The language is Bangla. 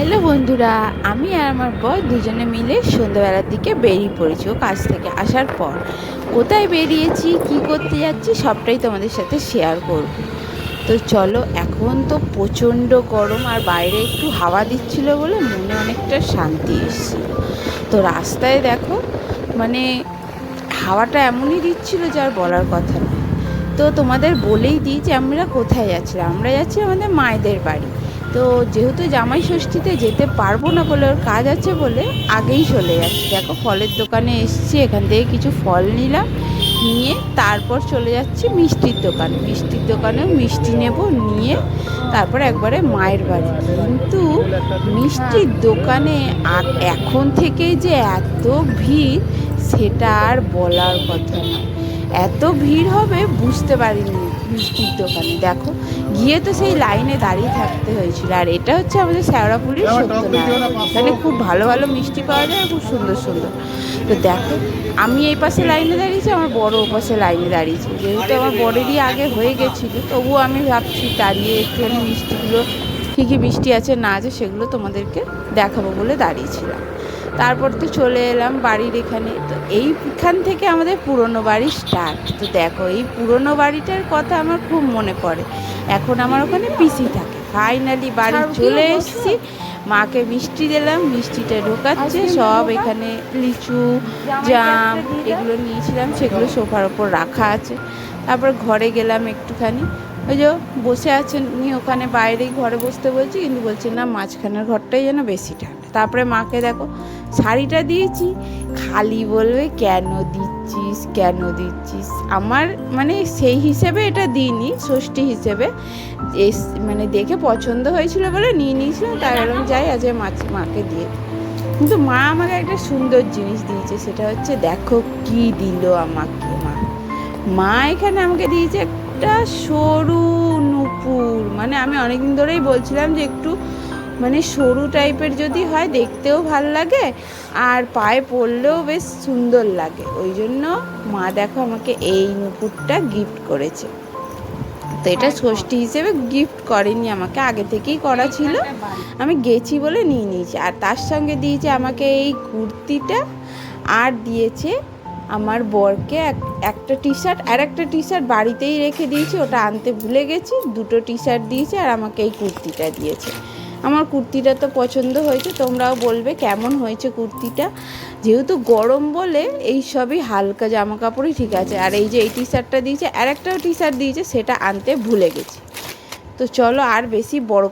হ্যালো বন্ধুরা, আমি আর আমার বর দুজনে মিলে সন্ধ্যাবেলার দিকে বেরিয়ে পড়েছি ও কাজ থেকে আসার পর। কোথায় বেরিয়েছি, কি করতে যাচ্ছি, সবটাই তোমাদের সাথে শেয়ার করব। তো চলো, এখন তো প্রচণ্ড গরম আর বাইরে একটু হাওয়া দিচ্ছিল বলে মনে অনেকটা শান্তি এসেছিল। তো রাস্তায় দেখো মানে হাওয়াটা এমনই দিচ্ছিল যার বলার কথা না তো তোমাদের বলেই দিই যে আমরা কোথায় যাচ্ছিলাম, আমরা যাচ্ছি আমাদের মায়েদের বাড়ি। তো যেহেতু জামাই ষষ্ঠীতে যেতে পারব না বলে ওর কাজ আছে বলে আগেই চলে যাচ্ছি। দেখো ফলের দোকানে এসছি, এখান থেকে কিছু ফল নিলাম, নিয়ে তারপর চলে যাচ্ছি মিষ্টির দোকানে। মিষ্টির দোকানে মিষ্টি নেব, নিয়ে তারপর একবারে মায়ের বাড়ি। কিন্তু মিষ্টির দোকানে আর এখন থেকে যে এত ভিড়, সেটা আর বলার কথা না এত ভিড় হবে বুঝতে পারিনি মিষ্টির দোকানে। দেখো গিয়ে তো সেই লাইনে দাঁড়িয়ে থাকতে হয়েছিল। আর এটা হচ্ছে আমাদের শ্যাওড়াপুলির সত্যনারায়ণ এখানে খুব ভালো ভালো মিষ্টি পাওয়া যায় খুব সুন্দর সুন্দর। তো দেখো আমি এই পাশে লাইনে দাঁড়িয়েছি আমার বড় ও পাশে লাইনে দাঁড়িয়েছি। যেহেতু আমার বড়েরই আগে হয়ে গেছিল তবুও আমি ভাবছি দাঁড়িয়ে একটুখানি মিষ্টিগুলো কী কী মিষ্টি আছে না আছে সেগুলো তোমাদেরকে দেখাবো বলে দাঁড়িয়েছিলাম। তারপর তো চলে এলাম বাড়ির এখানে। তো এইখান থেকে আমাদের পুরনো বাড়ি স্টার্ট তো দেখো এই পুরনো বাড়িটার কথা আমার খুব মনে পড়ে। এখন আমার ওখানে পিসি থাকে। ফাইনালি বাড়ি চলে এসেছি। মাকে মিষ্টি দিলাম মিষ্টিটা ঢোকাচ্ছে। সব এখানে লিচু জাম এগুলো নিয়েছিলাম সেগুলো সোফার ওপর রাখা আছে। তারপর ঘরে গেলাম একটুখানি। ওই যে বসে আছেন। উনি ওখানে বাইরেই ঘরে বসতে বলছি কিন্তু বলছে না মাঝখানের ঘরটাই যেন বেশি ঠান্ডা তারপরে মাকে দেখো, শাড়িটা দিয়েছি, খালি বলবে কেন দিচ্ছিস কেন দিচ্ছিস? আমার মানে সেই হিসেবে এটা দিইনি, ষষ্ঠী হিসেবে। এস- মানে দেখে পছন্দ হয়েছিল বলে নিয়ে নিয়েছিলাম, তাই বললাম যাই আজ মাকে দিয়ে কিন্তু মা আমাকে একটা সুন্দর জিনিস দিয়েছে, সেটা হচ্ছে দেখো কি দিল আমাকে মা। মা এখানে আমাকে দিয়েছে একটা সরু নুপুর মানে আমি অনেকদিন ধরেই বলছিলাম যে একটু মানে সরু টাইপের যদি হয় দেখতেও ভালো লাগে, আর পায়ে পরলেও বেশ সুন্দর লাগে। ওই জন্য মা দেখো আমাকে এই নুপুরটা গিফট করেছে। তো এটা ষষ্ঠী হিসেবে গিফট করেনি আমাকে, আগে থেকেই করা ছিল। আমি গেছি বলে নিয়ে নিয়েছি। আর তার সঙ্গে দিয়েছে আমাকে এই কুর্তিটা, আর দিয়েছে আমার বরকে এক- একটা টি শার্ট আর একটা টি শার্ট বাড়িতেই রেখে দিয়েছি। ওটা আনতে ভুলে গেছি। দুটো টি শার্ট দিয়েছে আর আমাকে এই কুর্তিটা দিয়েছে। আমার কুর্তিটা তো পছন্দ হয়েছে, তোমরাও বলবে কেমন হয়েছে কুর্তিটা। যেহেতু গরম বলে এই সবই হালকা জামা কাপড়ই ঠিক আছে। আর এই যে এই টি শার্টটা দিয়েছে, আর একটা টি শার্ট দিয়েছে, সেটা আনতে ভুলে গেছি। তো চলো আর বেশি বড়